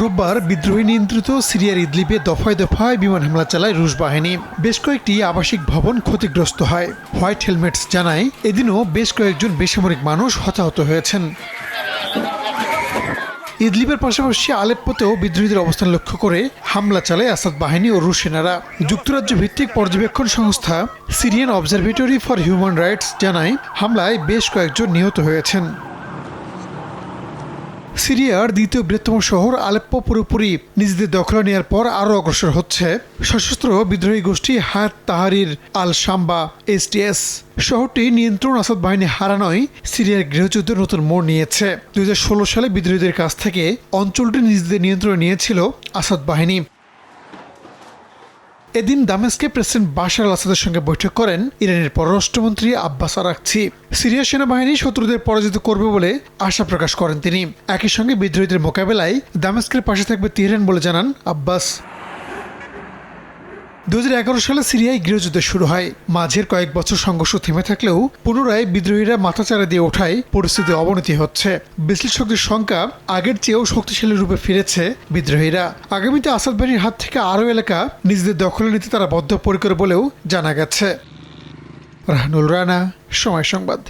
রোববার বিদ্রোহী নিয়ন্ত্রিত সিরিয়ার ইদলিবে দফায় দফায় বিমান হামলা চালায় রুশ বাহিনী। বেশ কয়েকটি আবাসিক ভবন ক্ষতিগ্রস্ত হয়, হোয়াইট হেলমেটস জানায়। এদিনও বেশ কয়েকজন বেসামরিক মানুষ হতাহত হয়েছেন। ইদলিবের পাশাপাশি আলেপ্পোতেও বিদ্রোহীদের অবস্থান লক্ষ্য করে হামলা চালায় আসাদ বাহিনী ও রুশ সেনারা। যুক্তরাজ্য ভিত্তিক পর্যবেক্ষণ সংস্থা Syrian Observatory for Human Rights জানায়, হামলায় বেশ কয়েকজন নিহত হয়েছেন। সিরিয়ার দ্বিতীয় বৃহত্তম শহর আলেপ্পো পুরোপুরি নিজেদের দখলে নেওয়ার পর আরও অগ্রসর হচ্ছে। সশস্ত্র বিদ্রোহী গোষ্ঠী হায়াত তাহারির আল সাম্বা এসটিএস শহরটি নিয়ন্ত্রণ আসাদ বাহিনী হারানোয় সিরিয়ার গৃহযুদ্ধের নতুন মোড় নিয়েছে। দুই হাজার ষোলো সালে বিদ্রোহীদের কাছ থেকে অঞ্চলটি নিজেদের নিয়ন্ত্রণে নিয়েছিল আসাদ বাহিনী। এদিন দামেস্কে প্রেসিডেন্ট বাশার আল আসাদের সঙ্গে বৈঠক করেন ইরানের পররাষ্ট্রমন্ত্রী আব্বাস আরাকছি সিরিয়া সেনাবাহিনী শত্রুদের পরাজিত করবে বলে আশা প্রকাশ করেন তিনি। একই সঙ্গে বিদ্রোহীদের মোকাবেলায় দামেস্কের পাশে থাকবে তেহরান বলে জানান আব্বাস। দু হাজার এগারো সালে সিরিয়ায় গৃহযুদ্ধ শুরু হয়। মাঝের কয়েক বছর সংঘর্ষ থেমে থাকলেও পুনরায় বিদ্রোহীরা মাথাচাড়া দিয়ে ওঠায় পরিস্থিতি অবনতি হচ্ছে। বিশ্লেষকদের সংখ্যা আগের চেয়েও শক্তিশালী রূপে ফিরেছে বিদ্রোহীরা। আগামীতে আসাদ বাহিনীর হাত থেকে আরও এলাকা নিজেদের দখলে নিতে তারা বদ্ধপরিকর বলেও জানা গেছে। রাহানুল রানা, সময় সংবাদ।